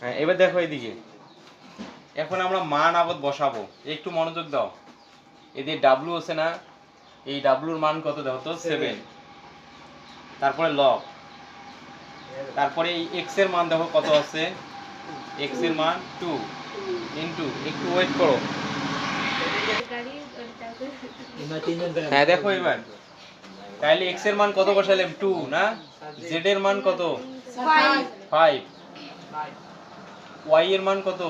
হ্যাঁ এবার দেখো এদিকে। এখন আমরা মান আবদ বসাবো। একটু মনোযোগ দাও। এদের ডাব্লু আছে না এই ডাব্লুর মান কত দেখো তো? সেভেন তারপরে লব তারপরে এই এক্সের মান দেখো কত আছে? এক্সের মান টু ইন্টু একটু ওয়েট করো। হ্যাঁ দেখো এবার। তাহলে এক্সের মান কত বসালাম? টু না? জেড এর মান কত? ফাইভ ওয়াই এর মান কত?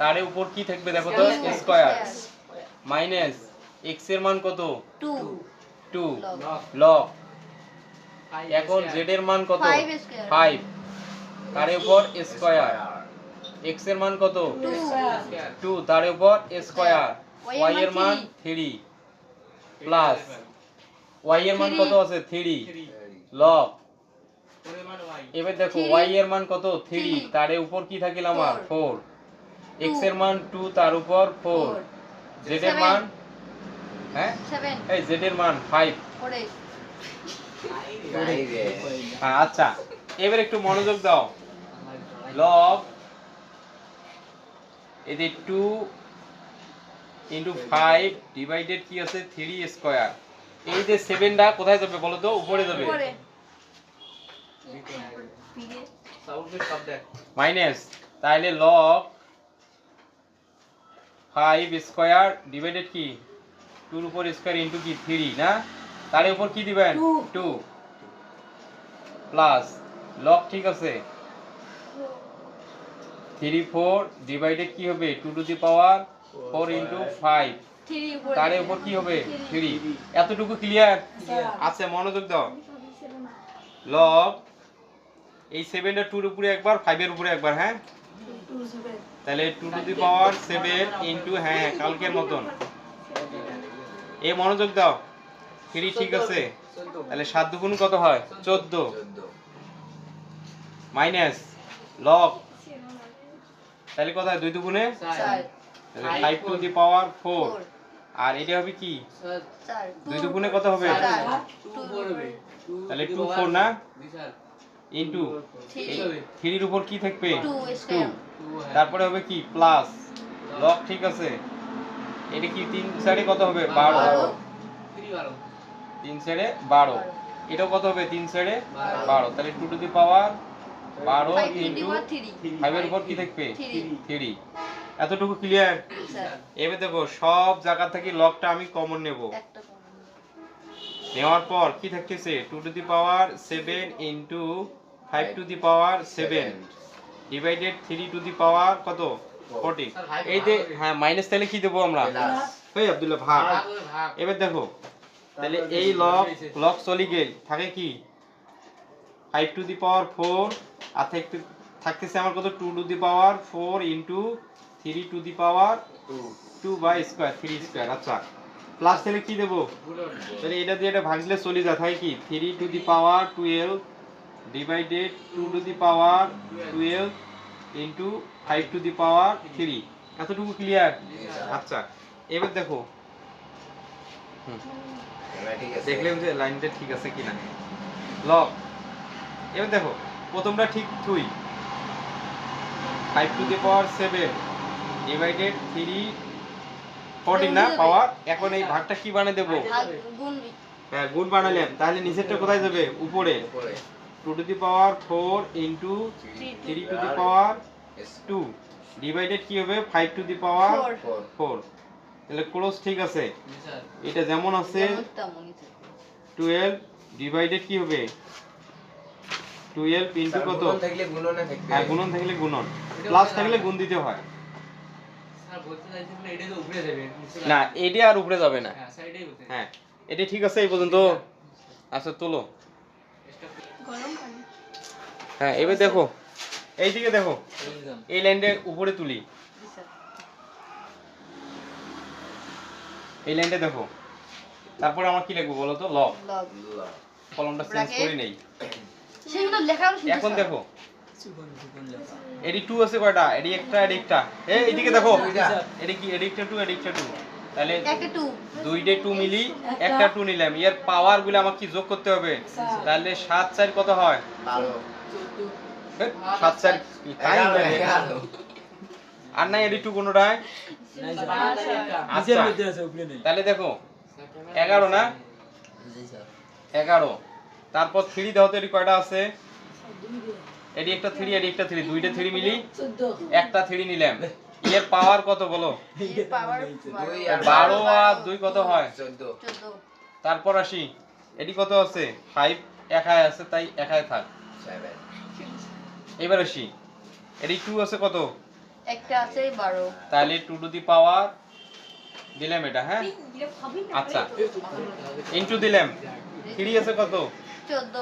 তার উপর কি থাকবে দেখো তো? স্কয়ার মাইনাস এক্সের মান কত? টু লব এখন জেড এর মান কত? Five square. ফাইভ তার উপর স্কয়ার এক্সের মান কত? টু তার উপর স্কয়ার Y এর মান এর মান থ্রি প্লাস ওয়াই এর মান কত আছে? থ্রি লব এবার দেখো. ওয়াই এর মান কত? থ্রি। Three. তার উপর কি থাকিল আমার? Four. ফোর এক্সের মান টু তার উপর ফোর জেড এর মান? হ্যাঁ? সেভেন এই জেড এর মান ফাইভ করে হ্যাঁ আচ্ছা। এবার একটু মনোযোগ দাও। লব এদের টু ইন্টু ফাইভ ডিভাইডেড কি আছে? থ্রি স্কোয়ার এই যে সেভেনটা কোথায় যাবে বলো তো? উপরে যাবে। করে মাইনাস তাহলে লব ফাইভ স্কোয়ার ডিভাইডেড কি? টুর উপর স্কোয়ার ইন্টু কি? থ্রি না? তার উপর কি দিবেন? টু প্লাস লব ঠিক আছে? থ্রি ফোর ডিভাইডেড কি হবে? Two to the power four into five তার উপর কি হবে? থ্রি এতটুকু ক্লিয়ার আচ্ছা মনোযোগ দাও। লব এই সেভেনটা টুর উপরে একবার ফাইভের উপরে একবার হ্যাঁ? তাহলে two to the power seven into হ্যাঁ কালকের মতন। এই মনোযোগ দাও। থ্রি ঠিক আছে। তাহলে সাত দুগুণ কত হয়? চোদ্দ। মাইনাস লব তাহলে কত হয়? দুই দুগুণে? Five to the power four four আর এটা হবে কি? দুই দুগুণে কত হবে? তাহলে টু ফোর না? ইন্টু থ্রি থ্রির উপর কি থাকবে? টু টু তারপরে হবে কি? প্লাস লব ঠিক আছে? এটা কি তিন সাইডে কত হবে? বারো। বারো। তিন সাইডে বারো। এটাও কত হবে? তিন সাইডে বারো। তাহলে টু টু দি পাওয়ার বারো ইন্টু ফাইভের উপর কি থাকবে? থ্রি এতটুকু ক্লিয়ার স্যার এবার দেখো সব জায়গা থেকে লগটা আমি কমন নেব। নেওয়ার পর কি থাকতেছে? Two to the power seven into five to the power seven divided three to the power কত? ফোরটি এই যে হ্যাঁ মাইনাস তাহলে কি দেবো আমরা? এই আব্দুল্লাহ ভাগ। এবার দেখো তাহলে এই লক লক চলে গেল থাকে কি? Five to the power four আর থাকতে থাকতেছে আমার কত? Two to the power four into three to the power two by square three square আচ্ছা। প্লাস তাহলে কি দেবো? তাহলে এটা দিয়ে এটা ভাগলে চলে যায় থাকে কি? Three to the power twelve divided two to the power twelve into five to the power three এতটুকু ক্লিয়ার আচ্ছা এবার দেখো। হুম, দেখলাম যে লাইনটা ঠিক আছে কিনা। লক এবার দেখো প্রথমটা ঠিক তুই। Five to the power seven divided three fourteen না পাওয়ার এখন এই ভাগটা কি বানিয়ে দেবো? হ্যাঁ গুণ বানালেন। তাহলে নিচেরটা কোথায় যাবে? উপরে। Two to the power four into three to the power two divided কি হবে? Five to the power four তাহলে ক্লোজ ঠিক আছে। এটা যেমন আছে। টুয়েলভ ডিভাইডেড কি হবে? টুয়েলভ ইন্টু কত? থাকলে হ্যাঁ গুণন থাকলে গুণন। প্লাস থাকলে গুণ দিতে হয়। না এটা আর উপরে যাবে না। হ্যাঁ এটা ঠিক আছে এই পর্যন্ত। আচ্ছা তোলো। হ্যাঁ এবার দেখো। এই দিকে দেখো। এই লাইনটা উপরে তুলি। এই লাইনটা দেখো। তারপরে আমার কি লিখব বলো তো? লব লগ কলমটা চেঞ্জ. করে নেই। এখন দেখো। এডি টু আছে কয়টা? এডি একটা এডি একটা। এই এইদিকে দেখো। এডি কি এডি একটা টু এডি একটা টু তাহলে একটা টু দুইটে টু মিলি একটা টু নিলাম। এর পাওয়ারগুলো আমাকে কি যোগ করতে হবে? তাহলে সাত চার কত হয়? সাত চার। আর নাই এডি টু কোনোটাই আচ্ছা। তাহলে দেখো এগারো না? এগারো। তারপর থ্রি দাও তো এটি কয়টা আছে? এটি একটা থ্রি এটি একটা থ্রি দুইটা থ্রি মিলি একটা থ্রি নিলাম। এর পাওয়ার কত বলো? এর পাওয়ার দুই বারো। আর দুই কত হয়? তারপর আসি। এটি কত আছে? ফাইভ একাই আছে তাই একাই থাক। এবার আসি। এটি টু আছে কত? একটা আছে বারো। তাহলে টু টু দি পাওয়ার দিলাম এটা হ্যাঁ? আচ্ছা। ইনটু দিলাম। থ্রি আছে কত? চোদ্দ।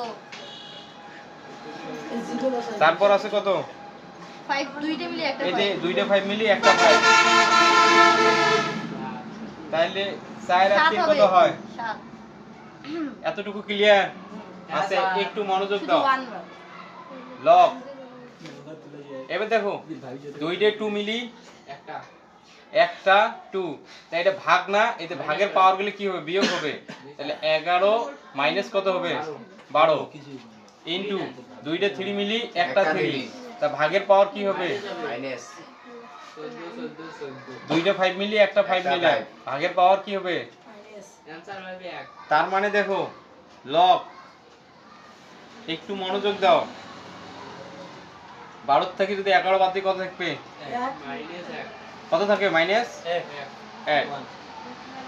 তারপর আছে কত? দুইটা মিলে একটা এই যে দুইটা ফাইভ মিলি একটা ফাইভ তাহলে চার আর তিন কত হয়? এতটুকু ক্লিয়ার আছে একটু মনোযোগ দাও। লক এবার দেখো দুইটা টু মিলি একটা টু তাই এটা ভাগ না এতে ভাগের পাওয়ার গুলি কি হবে? বিয়োগ হবে। তাহলে এগারো মাইনাস কত হবে? বারো। ইন্টু দুইটা থ্রি মিলি একটা থ্রি। তা ভাগের পাওয়ার কি হবে? মাইনাস। দুইটা ফাইভ মিলি একটা ফাইভ মিলি। ভাগের পাওয়ার কি হবে? তার মানে দেখো লক একটু মনোযোগ দাও। বারো থেকে যদি এগারো বাদ দিয়ে কত থাকবে? কত থাকবে? মাইনাস? এক।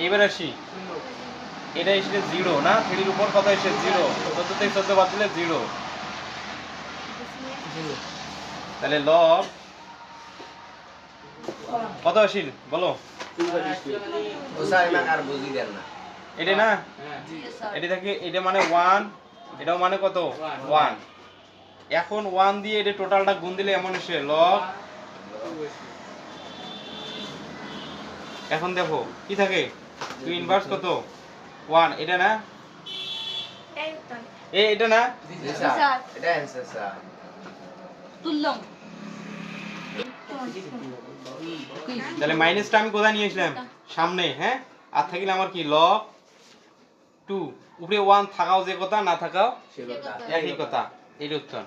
এবার আসি। এটা এসে জিরো না? থ্রির উপর কত এসে জিরো চোদ্দ থেকে চোদ্দ বাদ দিলে জিরো তাহলে লব। কত আসিল? বলো। ও স্যার ইমান আর বুঝি দেন না। এটা না? এটা থেকে এটা মানে ওয়ান এটাও মানে কত? ওয়ান এখন ওয়ান দিয়ে এটা টোটালটা গুণ দিলে এমন এসে লব। এখন দেখো কি থাকে? টু ইনভার্স কত? ওয়ান এটা না? এ এটা না? জি স্যার। স্যার। এটা অ্যান্সার স্যার। তুললাম তাহলে মাইনাসটা আমি কোথায় নিয়ে এসলাম সামনে হ্যাঁ? আর থাকিলে আমার কি? লব টু উপরে ওয়ান থাকাও যে কথা না থাকাও সে কথা। একই কথা। এর উত্তর।